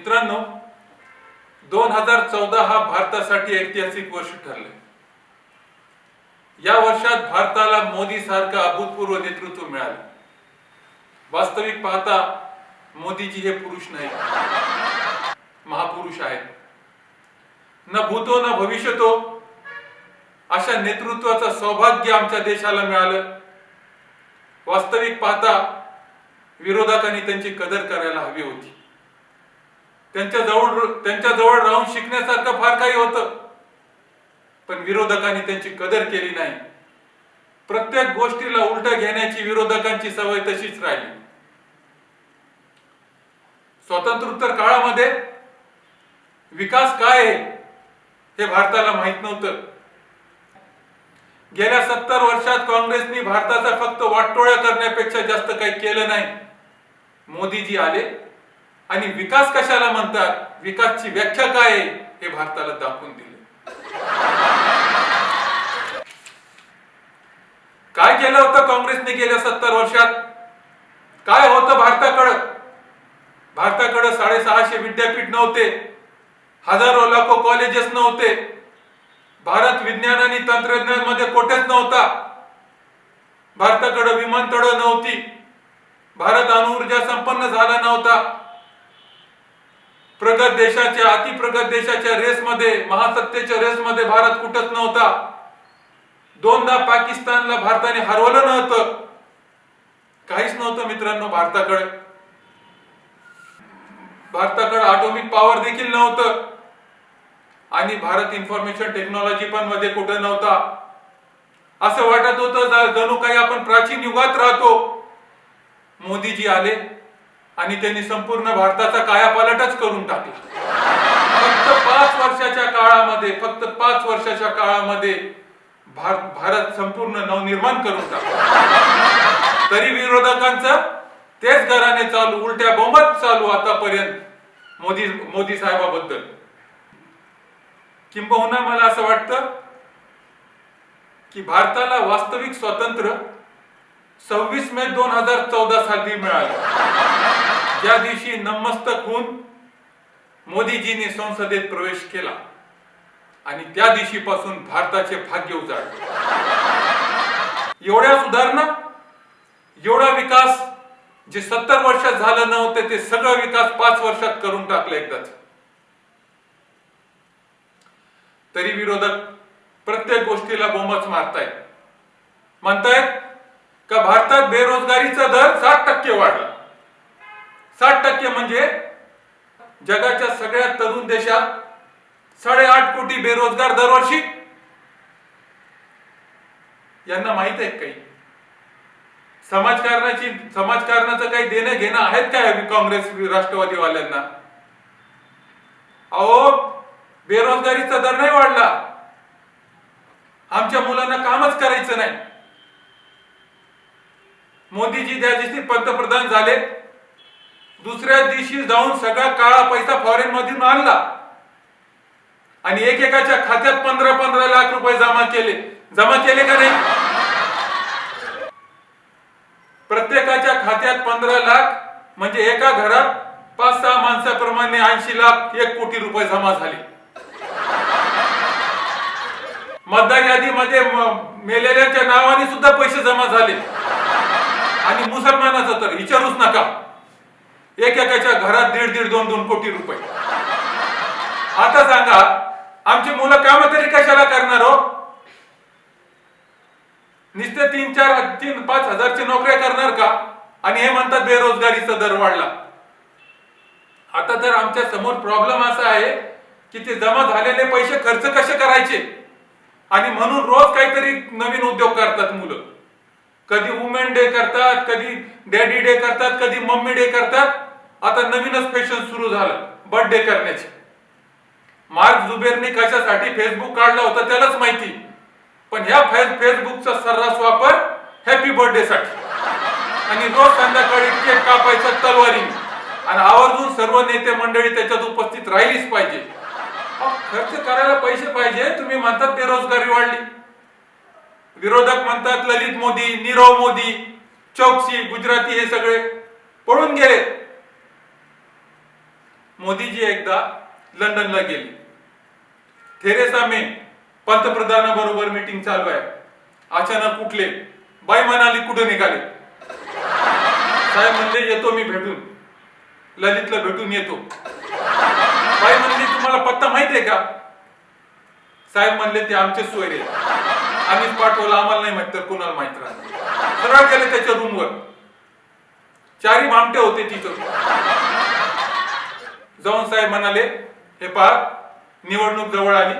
मित्रांनो दोन हजार चौदा हा भारतासाठी ऐतिहासिक वर्ष ठरले या वर्षात भारताला मोदी सारखं अभूतपूर्व नेतृत्व मिळालं. वास्तविक पाहता मोदीजी हे पुरुष नाही महापुरुष आहेत. न भूतो न भविष्यतो अशा नेतृत्वाचं सौभाग्य आमच्या देशाला मिळालं. वास्तविक पाहता विरोधकांनी त्यांची कदर करायला हवी होती. त्यांच्या जवळ त्यांच्या जवळ राहून शिकण्यासारखं फार काही होतं. पण विरोधकांनी त्यांची कदर केली नाही. प्रत्येक गोष्टीला उलट घेण्याची विरोधकांची सवय तशीच राहिली. स्वातंत्र्योत्तर काळामध्ये विकास काय आहे हे भारताला माहीत नव्हतं. गेल्या सत्तर वर्षात काँग्रेसनी भारताचा फक्त वाटोळ्या करण्यापेक्षा जास्त काही केलं नाही. मोदीजी आले आणि विकास कशाला म्हणतात? विकासची व्याख्या काय आहे? हे भारताला दाखवून दिले. काय केलं होतं काँग्रेसने गेल्या सत्तर वर्षात? काय होतं भारताकडं? भारताकडं साडेसहाशे विद्यापीठ नव्हते. हजारो लाखो कॉलेजेस नव्हते. भारत विज्ञान आणि तंत्रज्ञानमध्ये कोठेच नव्हता. भारताकडे विमानतळ नव्हती. भारत अणुऊर्जा संपन्न झाला नव्हता. प्रगत देशाच्या अतिप्रगत देशाच्या रेसमध्ये महासत्तेच्या रेसमध्ये भारत कुठत नव्हता. दोनदा पाकिस्तानला भारताने हरवलं नव्हतं. काहीच नव्हतं मित्रांनो भारताकडे. भारताकडे ऑटोमिक पॉवर देखील नव्हतं. आणि भारत इन्फॉर्मेशन टेक्नॉलॉजी पण मध्ये कुठं नव्हता. असं वाटत होतं जणू काही आपण प्राचीन युगात राहतो. मोदीजी आले. आणि त्यांनी संपूर्ण भारताचा कायापालटच करून टाकला. फक्त पाच वर्षाच्या काळामध्ये फक्त पाच वर्षाच्या काळामध्ये भारत भारत संपूर्ण नवनिर्माण करून टाकला. तरी विरोधकांचं तेच घराने चालू उलट्या बोंबत चालू आतापर्यंत मोदी मोदी साहेबाबद्दल. किंबहुना मला असं वाटतं की भारताला वास्तविक स्वातंत्र्य सव्वीस मे दोन हजार चौदा साली मिळालं. ज्या दिवशी नमस्तक होऊन मोदीजींनी संसदेत प्रवेश केला आणि त्या दिवशीपासून भारताचे भाग्य उजाडले एवढ्या सुधारणा एवढा विकास जे सत्तर वर्षात झालं नव्हतं ते सगळं विकास पाच वर्षात करून टाकलं एकदाच. तरी विरोधक प्रत्येक गोष्टीला बोंबच मारतायत. म्हणतायत का भारतात बेरोजगारीचा दर सात टक्के वाढला? साठ टक्के म्हणजे जगाच्या सगळ्या तरुण देशात साडेआठ कोटी बेरोजगार दरवर्षी. यांना माहीत आहे काही? समाजकारणाची समाजकारणाचं काही देणं घेणं आहेत काय काँग्रेस राष्ट्रवादीवाल्यांना? अहो बेरोजगारीचा दर नाही वाढला. आमच्या मुलांना कामच करायचं नाही. मोदीजी त्या दिवशी पंतप्रधान झाले. दुसऱ्या दिवशी जाऊन सगळा काळा पैसा फॉरेन मधून आणला. आणि एकेकाच्या खात्यात पंधरा पंधरा लाख रुपये जमा केले. जमा केले का नाही? प्रत्येकाच्या खात्यात पंधरा लाख म्हणजे एका घरात पाच सहा माणसाप्रमाणे ऐंशी लाख एक कोटी रुपये जमा झाले. मतदार यादीमध्ये मेलेल्यांच्या नावाने सुद्धा पैसे जमा झाले. आणि मुसलमानाचं तर विचारूच नका. एकेकाच्या घरात दीड दीड दोन दोन कोटी रुपये. आता सांगा आमची मुलं काम तरी कशाला करणार हो? नुसते तीन चार तीन पाच हजारची नोकऱ्या करणार का? आणि हे म्हणतात बेरोजगारीचा दर वाढला. आता तर आमच्यासमोर प्रॉब्लेम असा आहे की ते जमा झालेले पैसे खर्च कसे करायचे? आणि म्हणून रोज काहीतरी नवीन उद्योग करतात मुलं. कधी वुमेन डे करतात कधी डॅडी डे करतात कधी मम्मी डे करतात. आता नवीनच फॅशन सुरू झालं. बर्थडे करण्याची. मार्क जुबेरने कशासाठी फेसबुक काढला होता त्यालाच माहिती. पण ह्या फेस फेसबुकचा सर्रास वापर हॅपी बर्थडे साठी. आणि रोज संध्याकाळी केक कापायचा तलवारीने. आणि आवर्जून सर्व नेते मंडळी त्याच्यात उपस्थित राहिलीच पाहिजे. खर्च करायला पैसे पाहिजे. तुम्ही म्हणतात बेरोजगारी वाढली. विरोधक म्हणतात ललित मोदी नीरव मोदी चौकसी गुजराती हे सगळे पळून गेले. मोदीजी एकदा लंडनला गेले. थेरेसा मे पंतप्रधानाबरोबर मीटिंग चालू आहे. अचानक उठले. बाई म्हणाली कुठे निघाले? साहेब म्हणले येतो मी भेटून. ललितला भेटून येतो. बाई म्हणली तुम्हाला पत्ता माहिती आहे का? साहेब म्हणले ते आमचे सोयरे आम्हीच पाठवलं आम्हाला नाही माहीत तर कुणाला माहीत राहत सरळ गेले त्याच्या रूमवर चारी भामटे होते तिथं. जाऊन साहेब म्हणाले हे पहा निवडणूक जवळ आली.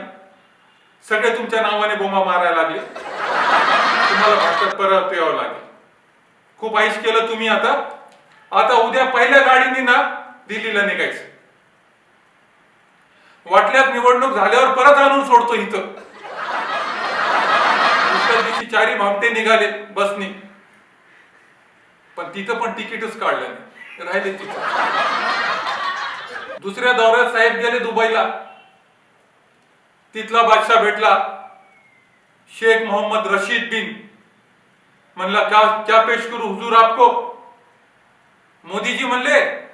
सगळे तुमच्या नावाने बोमा मारायला लागले. तुम्हाला भारतात परत यावं लागेल. खूप आईश केलं तुम्ही आता. आता उद्या पहिल्या गाडीने ना दिल्लीला निघायचं. वाटल्यात निवडणूक झाल्यावर परत आणून सोडतो इथं. दुसऱ्या दिवशी चारी भामटे निघाले बसने. पण तिथं पण तिकीटच काढलं नाही. राहिले तिथं. दुसऱ्या दौऱ्यात साहेब गेले दुबईला. तिथला बादशाह भेटला. शेख मोहम्मद रशीद बिन. म्हणला क्या क्या पेश करू हुजूर आपको? मोदीजी म्हणले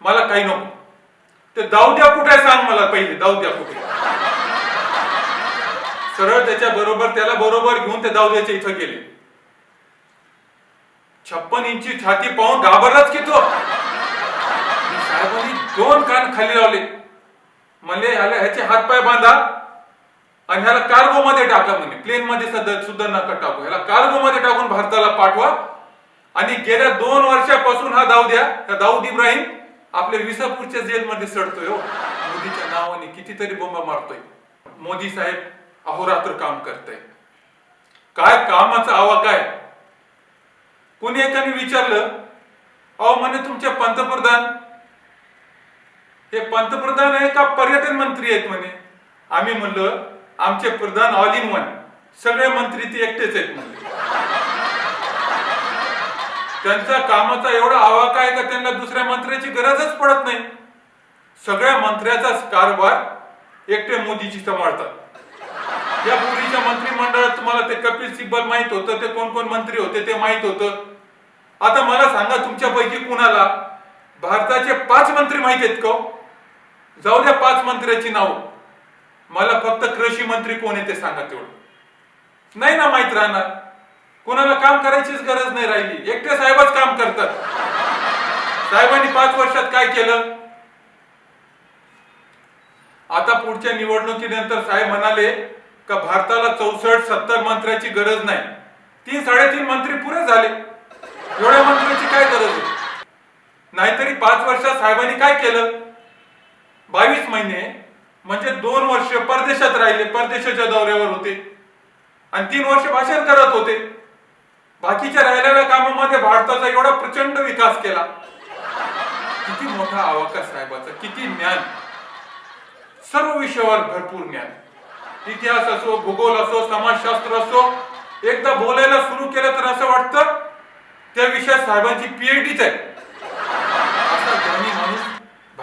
मला काही नको. ते दाऊद्या कुठे सांग मला पहिले दाऊद्या कुठे. सरळ त्याच्या बरोबर त्याला बरोबर घेऊन ते दाऊद्याच्या इथं गेले. छप्पन इंची छाती पाहून घाबरलाच की तो. दोन कान खाली लावले. म्हणले ह्याला ह्याचे हातपाय बांधा आणि ह्याला कार्गो मध्ये टाका म्हणे. प्लेन मध्ये सध्या सुद्धा नका टाकू. ह्याला कार्गो मध्ये टाकून भारताला पाठवा आणि गेल्या दोन वर्षापासून हा दाऊद्या त्या हा दाऊद इब्राहिम आपल्या विसापूरच्या जेलमध्ये सडतोय हो. मोदीच्या नावाने कितीतरी बोंबा मारतोय. मोदी साहेब अहोरात्र काम करताय. काय कामाचा आवा काय? कोणी एकाने विचारलं अहो म्हणे तुमचे पंतप्रधान हे पंतप्रधान आहे का पर्यटन मंत्री आहेत म्हणे. आम्ही म्हणलं आमचे प्रधान ऑल इन वन सगळे मंत्री ते एकटेच आहेत म्हणले त्यांचा कामाचा एवढा आवाका आहे का त्यांना दुसऱ्या मंत्र्याची गरजच पडत नाही. सगळ्या मंत्र्याचा कारभार एकटे मोदीजी सांभाळतात. या पूर्वीच्या मंत्रिमंडळात तुम्हाला ते कपिल सिब्बल माहीत होतं ते कोण कोण मंत्री होते ते माहीत होतं. आता मला सांगा तुमच्यापैकी कुणाला भारताचे पाच मंत्री माहीत आहेत का हो? जाऊ द्या पाच मंत्र्याची नाव. मला फक्त कृषी मंत्री कोण आहे ते सांगा तेवढं. नाही ना माहीत राहणार. कोणाला काम करायचीच गरज नाही राहिली. एकटे साहेबच काम करतात. साहेबांनी पाच वर्षात काय केलं? आता पुढच्या निवडणुकीनंतर साहेब म्हणाले का भारताला चौसष्ट सत्तर मंत्र्याची गरज नाही. तीन साडेतीन मंत्री पुरे झाले. एवढ्या मंत्र्याची काय गरज आहे? नाहीतरी पाच वर्षात साहेबांनी काय केलं? बावीस महिने म्हणजे दोन वर्ष परदेशात राहिले परदेशाच्या दौऱ्यावर होते. आणि तीन वर्ष भाषण करत होते. बाकीच्या राहिलेल्या कामामध्ये भारताचा एवढा प्रचंड विकास केला. किती मोठा आवाका साहेबाचा किती ज्ञान. सर्व विषयावर भरपूर ज्ञान. इतिहास असो भूगोल असो समाजशास्त्र असो एकदा बोलायला सुरू केलं तर असं वाटतं त्या विषयात साहेबांची पीएचडीच आहे.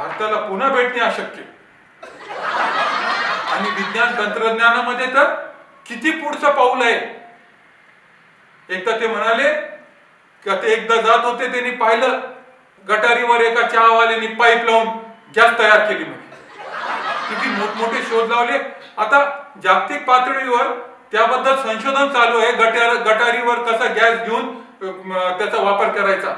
भारताला पुन्हा भेटणे अशक्य. आणि विज्ञान तंत्रज्ञानामध्ये तर किती पुढचं पाऊल आहे? एकदा ते म्हणाले का ते एकदा जात होते त्यांनी पाहिलं गटारीवर एका चहावाल्याने पाईप लावून गॅस तयार केली म्हणजे किती मोठमोठे शोध लावले. आता जागतिक पातळीवर त्याबद्दल संशोधन चालू आहे. गटार गटारीवर कसा गॅस घेऊन त्याचा वापर करायचा.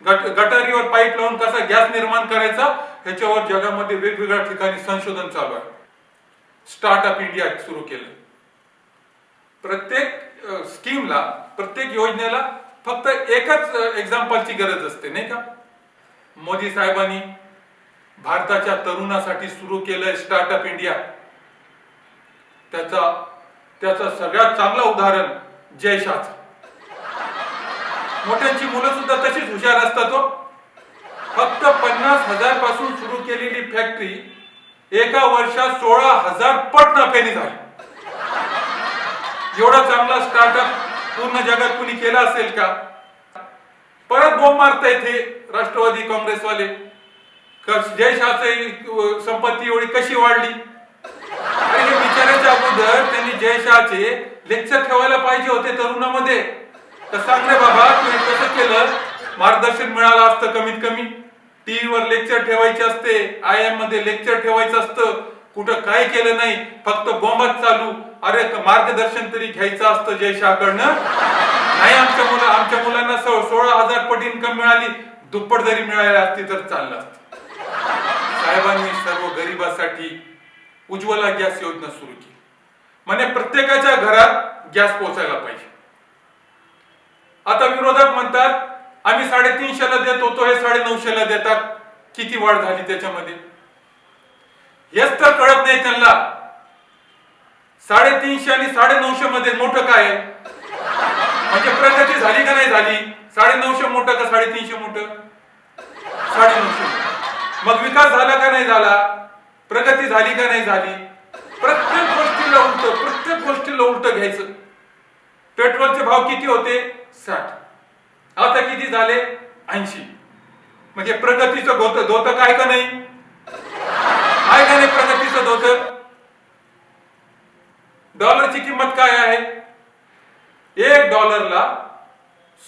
गट गटारीवर पाईप लावून कसा गॅस निर्माण करायचा ह्याच्यावर जगामध्ये वेगवेगळ्या ठिकाणी संशोधन चालू आहे. स्टार्टअप इंडिया सुरू केलं. प्रत्येक स्कीमला प्रत्येक योजनेला फक्त एकच एक्झाम्पलची गरज असते नाही का? मोदी साहेबांनी भारताच्या तरुणासाठी सुरू केलंय स्टार्टअप इंडिया त्याचा त्याचं सगळ्यात चांगलं उदाहरण जयशाचं मोठ्यांची मुलं सुद्धा तशीच हुशार असतात हो. फक्त पन्नास हजारपासून सुरू केलेली फॅक्टरी एका वर्षात सोळा हजार पट नफ्याने झाली. एवढा चांगला स्टार्टअप पूर्ण जगात कुणी केला असेल का? परत बोंब मारतायत हे राष्ट्रवादी काँग्रेसवाले. जयशाची संपत्ती एवढी कशी वाढली? अरे हे विचारायच्या अगोदर त्यांनी जयशाचे लेक्चर ठेवायला पाहिजे होते तरुणामध्ये. तर सांग रे बाबा तुम्ही कसं केलं? मार्गदर्शन मिळालं असतं कमीत कमी. टीव्ही वर लेक्चर ठेवायचे असते आय एममध्ये लेक्चर ठेवायचं असतं. कुठं काय केलं नाही फक्त बोंबच चालू. अरे मार्गदर्शन तरी घ्यायचं असतं जयशाकडनं नाही आमच्या मुलं आमच्या मुलांना सो- सोळा हजार पट इन्कम मिळाली. दुप्पट जरी मिळाली असती तर चाललं असतं. साहेबांनी सर्व गरिबासाठी उज्ज्वला गॅस योजना सुरू केली. म्हणजे प्रत्येकाच्या घरात गॅस पोहोचायला पाहिजे. आता विरोधक म्हणतात आम्ही साडेतीनशेला देत होतो हे साडे नऊशेला देतात. किती वाढ झाली त्याच्यामध्ये? हेच तर कळत नाही त्यांना. साडेतीनशे आणि साडे नऊशे मध्ये मोठं काय म्हणजे प्रगती झाली का नाही झाली? साडे नऊशे मोठं का साडेतीनशे मोठं? साडे नऊशे मग विकास झाला का नाही झाला? प्रगती झाली का नाही झाली? प्रत्येक गोष्टीला उलट प्रत्येक गोष्टीला उलट घ्यायचं. पेट्रोलचे भाव किती होते? साठ. आता किती झाले? ऐंशी. म्हणजे प्रगतीचं धोत धोत काय का नाही? आहे का नाही प्रगतीचं धोत? डॉलरची किंमत काय आहे? एक डॉलरला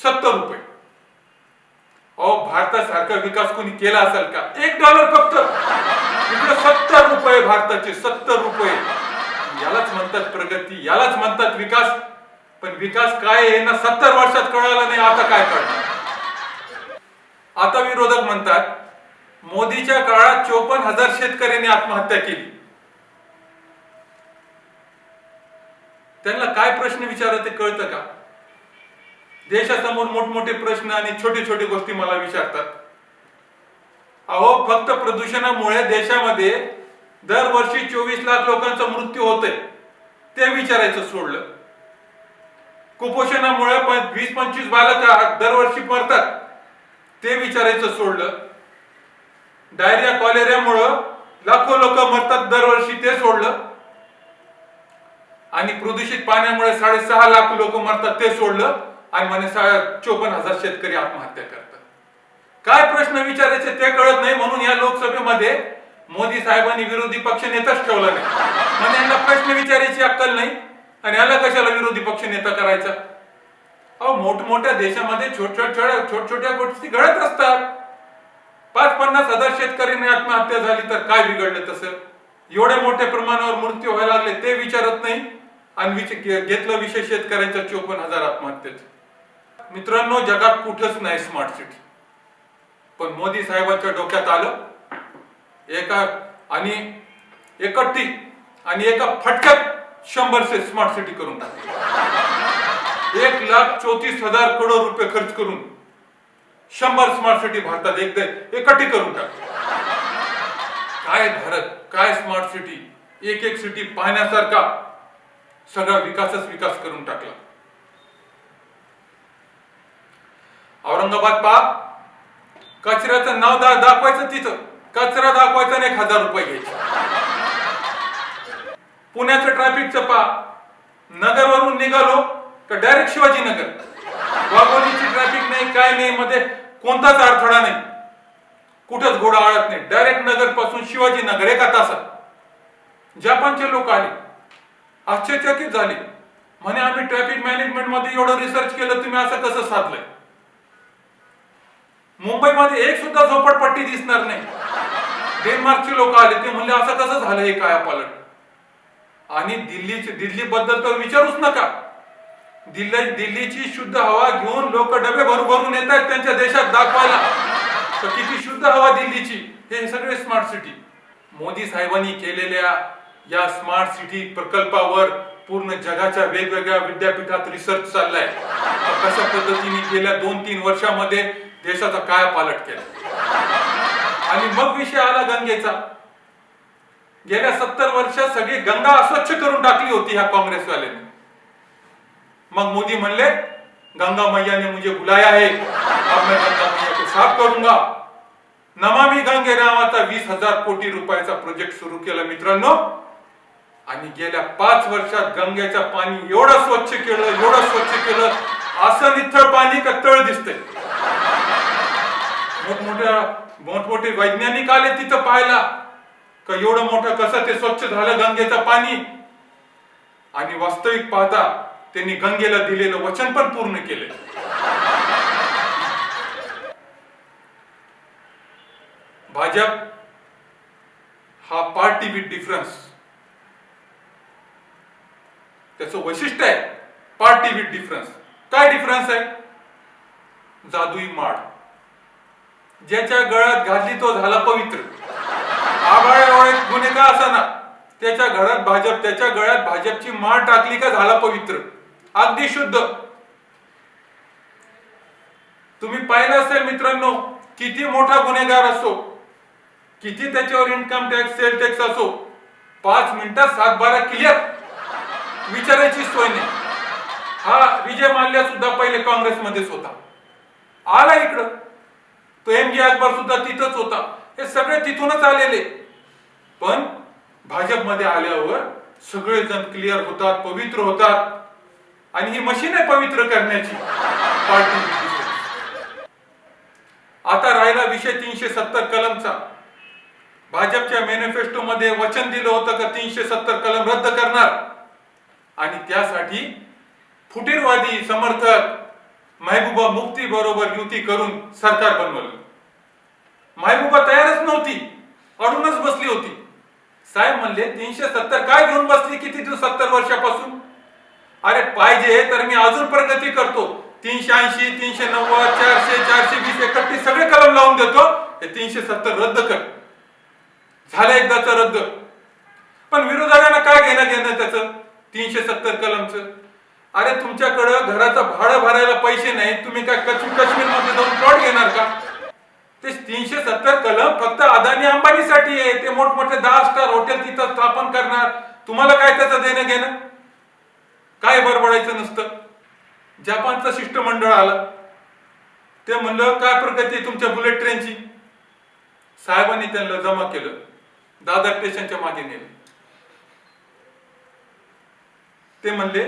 सत्तर रुपये. अहो भारतासारखा विकास कोणी केला असेल का? एक डॉलर फक्त. इकडे सत्तर रुपये भारताचे सत्तर रुपये. यालाच म्हणतात प्रगती यालाच म्हणतात विकास. पण विकास काय आहे ना सत्तर वर्षात कळाला नाही आता काय कळणार? आता विरोधक म्हणतात मोदीच्या काळात चोपन्न हजार शेतकऱ्यांनी आत्महत्या केली. त्यांना काय प्रश्न विचारत ते कळतं का? देशासमोर मोठमोठे प्रश्न आणि छोटे छोटे गोष्टी मला विचारतात. अहो फक्त प्रदूषणामुळे देशामध्ये दरवर्षी चोवीस लाख लोकांचा मृत्यू होतोय. ते विचारायचं सोडलं. कुपोषणामुळे पण वीस पंचवीस बालक दरवर्षी मरतात. ते विचारायचं सोडलं. डायरिया कॉलेरियामुळं लाखो लोक मरतात दरवर्षी ते सोडलं. आणि प्रदूषित पाण्यामुळे साडेसहा लाख लोक मरतात ते सोडलं. आणि म्हणे चोपन्न हजार शेतकरी आत्महत्या करतात. काय प्रश्न विचारायचे ते कळत नाही. म्हणून या लोकसभेमध्ये मोदी साहेबांनी विरोधी पक्ष नेताच ठेवला नाही. म्हणजे यांना प्रश्न विचारायची अक्कल नाही. आणि याला कशाला विरोधी पक्ष नेता करायचा? अहो मोठमोठ्या देशामध्ये छोट्या छोट्या छोट छोट्या गोष्टी घडत असतात. पाच पन्नास हजार शेतकऱ्यांनी आत्महत्या झाली तर काय बिघडलं तसं? एवढ्या मोठ्या प्रमाणावर मृत्यू व्हायला लागले ते विचारत नाही. आणि घेतलं विषय शेतकऱ्यांच्या चोपन्न हजार आत्महत्येच. मित्रांनो जगात कुठंच नाही स्मार्ट सिटी पण मोदी साहेबांच्या डोक्यात आलं. एका आणि एकट्टी आणि एका फटक्यात शंभर से स्मार्ट सिटी करून टाकली. एक लाख चौतीस हजार करोड रुपये खर्च करून शंभर स्मार्ट सिटी भारतात एकदा एकट्ठी करून टाकली. काय भारत काय स्मार्ट सिटी एक एक सिटी पाहण्यासारखा सगळा विकासच विकास करून टाकला. औरंगाबाद पहा. कचऱ्याचं नाव दा दाखवायचं तिथं. कचरा दाखवायचा आणि एक हजार रुपये घ्यायचा. पुण्याचं ट्रॅफिकचं पहा नगरवरून निघालो तर डायरेक्ट शिवाजीनगर. वाघोलीची ट्रॅफिक नाही काय नाही मध्ये कोणताच अडथळा नाही. कुठंच घोडा आळत नाही. डायरेक्ट नगरपासून शिवाजीनगर एका तासात. जपानचे लोक आले. आश्चर्यचकित झाले. म्हणे आम्ही ट्रॅफिक मॅनेजमेंटमध्ये एवढं रिसर्च केलं तुम्ही असं कसं साधलंय? मुंबईमध्ये एक सुद्धा झोपडपट्टी दिसणार नाही. डेन्मार्कचे लोक आले ते म्हणले असं कसं झालं हे काय पालट आणि दिल्लीची दिल्ली बद्दल तर विचारूच नका. दिल्ली दिल्लीची शुद्ध हवा घेऊन लोक डबे भरू भरून येत आहेत त्यांच्या देशात दाखवायला. तर किती शुद्ध हवा दिल्लीची. हे सगळे स्मार्ट सिटी मोदी साहेबांनी केलेल्या या स्मार्ट सिटी प्रकल्पावर पूर्ण जगाच्या वेगवेगळ्या विद्यापीठात रिसर्च चाललाय. कशा पद्धतीने गेल्या दोन तीन वर्षामध्ये देशाचा काय पालट केला. आणि मग विषय आला गंगेचा. गेल्या सत्तर वर्षात सगळी गंगा अस्वच्छ करून टाकली होती ह्या काँग्रेसवाल्याने. मग मोदी म्हणले गंगा मैया ने मुझे बुलाया है. अब मैं गंगा मैया को साफ करूंगा. नमामी गंगे नावाचा वीस हजार कोटी रुपयाचा प्रोजेक्ट सुरू केला मित्रांनो. आणि गेल्या पाच वर्षात गंगेचं पाणी एवढं स्वच्छ केलं एवढं स्वच्छ केलं असं निथळ पाणी का तळ दिसतंय? मोठमोठ्या मोठमोठे वैज्ञानिक आले तिथं पाहायला. का एवढं मोठं कसं ते स्वच्छ झालं गंगेचं पाणी? आणि वास्तविक पाहता त्यांनी गंगेला दिलेलं वचन पण पूर्ण केले भाजप हा पार्टी विथ डिफरन्स त्याचं वैशिष्ट्य आहे पार्टी विथ डिफरन्स काय डिफरन्स आहे? जादुई माळ. ज्याच्या गळ्यात घातली तो झाला पवित्र. आबाळ एवढे गुन्हे का असाना? त्याच्या घरात भाजप त्याच्या गळ्यात भाजपची माळ टाकली का झाला पवित्र? अगदी शुद्ध. तुम्ही पाहिलं असेल मित्रांनो किती मोठा गुन्हेगार असो किती त्याच्यावर इन्कम टॅक्स सेल टॅक्स असो पाच मिनिटात सात बारा क्लिअर विचारायची सोय नाही. हा विजय माल्या सुद्धा पहिले काँग्रेसमध्येच होता. आला इकडं. तो एम जी अकबर सुद्धा तिथंच होता. हे सगळे तिथूनच आलेले. पण भाजपमध्ये आल्यावर सगळेजण क्लिअर होतात पवित्र होतात. आणि ही मशीन आहे पवित्र करण्याची. पार्टी आता राहिला विषय तीनशे सत्तर कलमचा. भाजपच्या मॅनिफेस्टो मध्ये वचन दिलं होतं का तीनशे सत्तर कलम रद्द करणार? आणि त्यासाठी फुटीरवादी समर्थक महबूबा मुक्ती बरोबर युती करून सरकार बनवलं. महबूबा तयारच नव्हती. अडूनच बसली होती. साहेब म्हणले तीनशे सत्तर काय घेऊन बसली किती दिवस सत्तर वर्षापासून? अरे पाहिजे तर मी अजून प्रगती करतो. तीनशे ऐंशी तीनशे नव्वद चारशे चारशे वीस एकतीस सगळे कलम लावून देतो. हे तीनशे सत्तर रद्द कर. झालं एकदाच रद्द. पण विरोधकांना काय घेणं घेणं त्याचं? तीनशे सत्तर कलमचं. अरे तुमच्याकडं घराचं भाडं भरायला पैसे नाही तुम्ही काय कश्मीर काश्मीरमध्ये जाऊन प्लॉट घेणार का? ते तीनशे सत्तर कलम फक्त अदानी अंबानीसाठी आहे. ते मोठमोठे दहा स्टार हॉटेल तिथं स्थापन करणार. तुम्हाला काय त्याचं देणं घेणं? काय बरबडायचं नसतं? जपानचं शिष्टमंडळ आलं. ते म्हणलं काय प्रगती आहे तुमच्या बुलेट ट्रेनची साहेबांनी त्यांना जमा केलं. दादर स्टेशनच्या मागे नेलं. ते म्हणले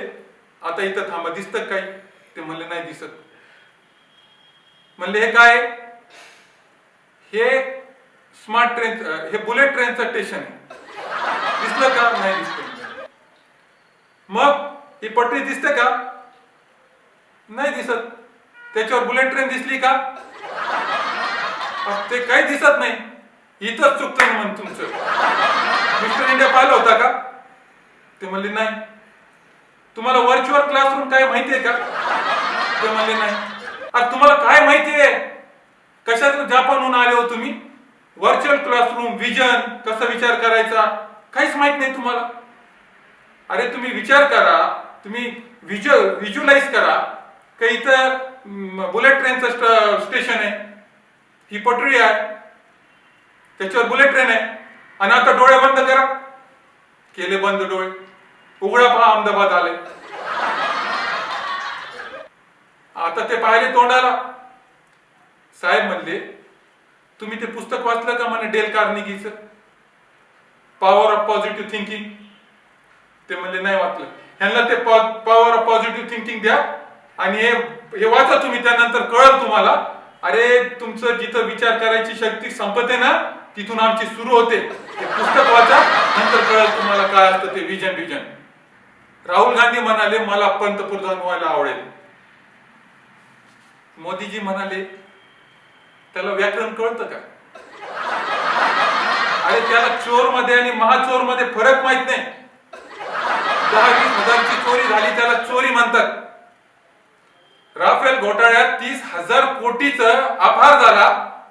आता इथं थांबा दिसत काही? ते म्हणले नाही दिसत. म्हणले हे काय हे स्मार्ट ट्रेन हे बुलेट ट्रेनचं स्टेशन आहे. दिसलं का? नाही दिसत मग ही पटरी दिसते का? नाही दिसत. त्याच्यावर बुलेट ट्रेन दिसली का? ते काही दिसत नाही. इथंच चुकतं म्हण तुमचं. मिस्टर इंडिया पाहिलं होता का? ते म्हणले नाही. तुम्हाला व्हर्च्युअल क्लासरूम काय आहे का? ते म्हणले नाही. अरे तुम्हाला काय माहिती आहे? कशातून जापानहून आले हो तुम्ही? व्हर्च्युअल क्लासरूम विजन कसा विचार करायचा? काहीच माहीत नाही तुम्हाला. अरे तुम्ही विचार करा. तुम्ही विज्यु व्हिज्युअलाइज करा. का इथं बुलेट ट्रेनचं स्टेशन आहे. ही पटरी आहे. त्याच्यावर बुलेट ट्रेन आहे. आणि आता डोळे बंद करा. केले बंद डोळे. उघडा पहा अहमदाबाद आले. आता ते पाहिले तोंडाला. साहेब म्हणले तुम्ही ते पुस्तक वाचलं का? म्हणे डेल कार्निगीचं. पॉवर ऑफ पॉझिटिव्ह थिंकिंग ते म्हणले नाही वाचलं. ह्यांना ते पॉवर ऑफ पॉझिटिव्ह थिंकिंग द्या आणि हे हे वाचा तुम्ही त्यानंतर कळल तुम्हाला. अरे तुमचं जिथं विचार करायची शक्ती संपते ना तिथून आमची सुरू होते. ते पुस्तक वाचा नंतर कळल तुम्हाला काय असतं ते विजन विजन राहुल गांधी म्हणाले मला पंतप्रधान व्हायला आवडेल. मोदीजी म्हणाले त्याला व्याकरण कळतं का? अरे त्याला चोरमध्ये आणि महाचोरमध्ये फरक माहीत नाही. दहा वीस हजारची चोरी झाली त्याला चोरी म्हणतात. राफेल घोटाळ्यात तीस हजार कोटीच अपहार झाला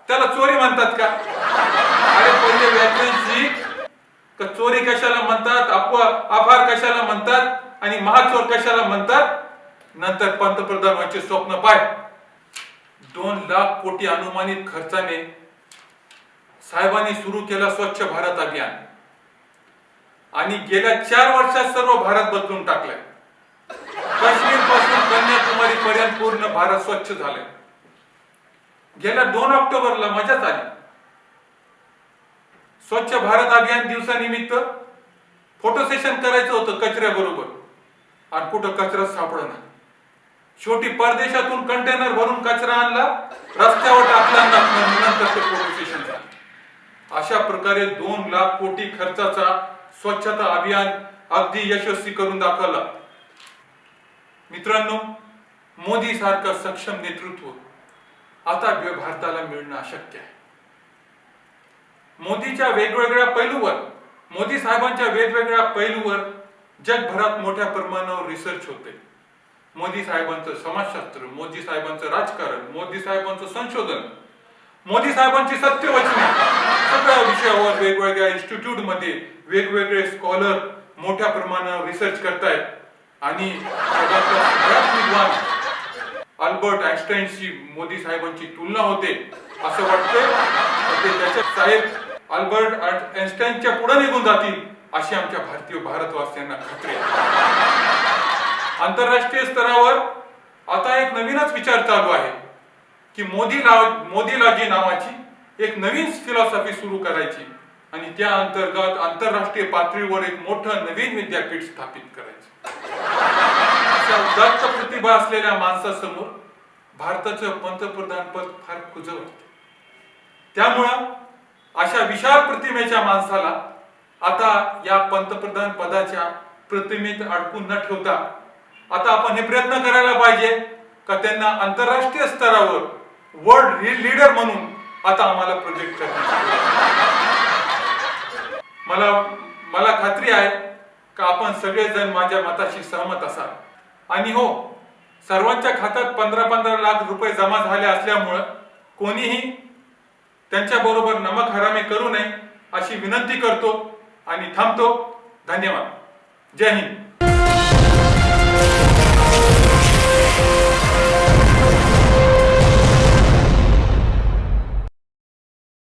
त्याला चोरी म्हणतात का? अरे पहिले व्याकरण शिक चोरी कशाला म्हणतात अपवा अपहार कशाला म्हणतात आणि महाचोर कशाला म्हणतात? नंतर पंतप्रधान व्हायचे स्वप्न पाय. दोन लाख कोटी अनुमानित खर्चाने साहेबांनी सुरू केला स्वच्छ भारत अभियान. आणि गेल्या चार वर्षात सर्व भारत बदलून टाकलाय. काश्मीरपासून कन्याकुमारी पर्यंत पूर्ण भारत स्वच्छ झालाय. गेल्या दोन ऑक्टोबरला मजाच आली. स्वच्छ भारत अभियान दिवसानिमित्त फोटो सेशन करायचं होतं कचऱ्याबरोबर. आणि कुठं कचरा सापडणार शेवटी परदेशातून कंटेनर भरून कचरा आणला रस्त्यावर टाकला नंतर ते अशा प्रकारे दोन लाख कोटी खर्चाचा स्वच्छता अभियान अगदी यशस्वी करून दाखवला. मित्रांनो मोदी सारखं सक्षम नेतृत्व आता भारताला मिळणं अशक्य आहे. मोदीच्या वेगवेगळ्या पैलूवर मोदी साहेबांच्या वेगवेगळ्या पैलूवर जगभरात मोठ्या प्रमाणावर रिसर्च होते. मोदी साहेबांचं समाजशास्त्र मोदी साहेबांचं राजकारण मोदी साहेबांचं संशोधन मोदी साहेबांची सत्यवचने सगळ्या विषयावर वेगवेगळ्या इन्स्टिट्यूटमध्ये वेगवेगळे स्कॉलर मोठ्या प्रमाणावर रिसर्च करतायत. आणि विद्वान अल्बर्ट आइन्स्टाईनशी मोदी साहेबांची तुलना होते असं वाटतंय. ते साहेब अल्बर्ट आइन्स्टाईनच्या पुढे निघून जातील अशी आमच्या भारतीय भारतवासियांना खात्री आहे. आंतरराष्ट्रीय स्तरावर आता एक नवीनच विचार चालू आहे की मोदीला मोदीलाजी नावाची एक नवीन फिलॉसॉफी सुरू करायची आणि त्या अंतर्गत आंतरराष्ट्रीय पातळीवर एक मोठं नवीन विद्यापीठ स्थापित करायचं. अशा उदात्त प्रतिभा असलेल्या माणसासमोर भारताचं पंतप्रधान पद फार खुज वाटते त्यामुळं अशा विशाल प्रतिमेच्या माणसाला आता या पंतप्रधान पदाच्या प्रतिमेत अडकून न ठेवता आता आपण हे प्रयत्न करायला पाहिजे का त्यांना आंतरराष्ट्रीय स्तरावर वर्ल्ड लीडर म्हणून आता आम्हाला प्रोजेक्ट मला मला खात्री आहे का आपण सगळेजण माझ्या मताशी सहमत असाल. आणि हो सर्वांच्या खात्यात पंधरा पंधरा लाख रुपये जमा झाले असल्यामुळं कोणीही त्यांच्या बरोबर नमक हरामी करू नये अशी विनंती करतो आणि थांबतो. धन्यवाद. जय हिंद. Thank you.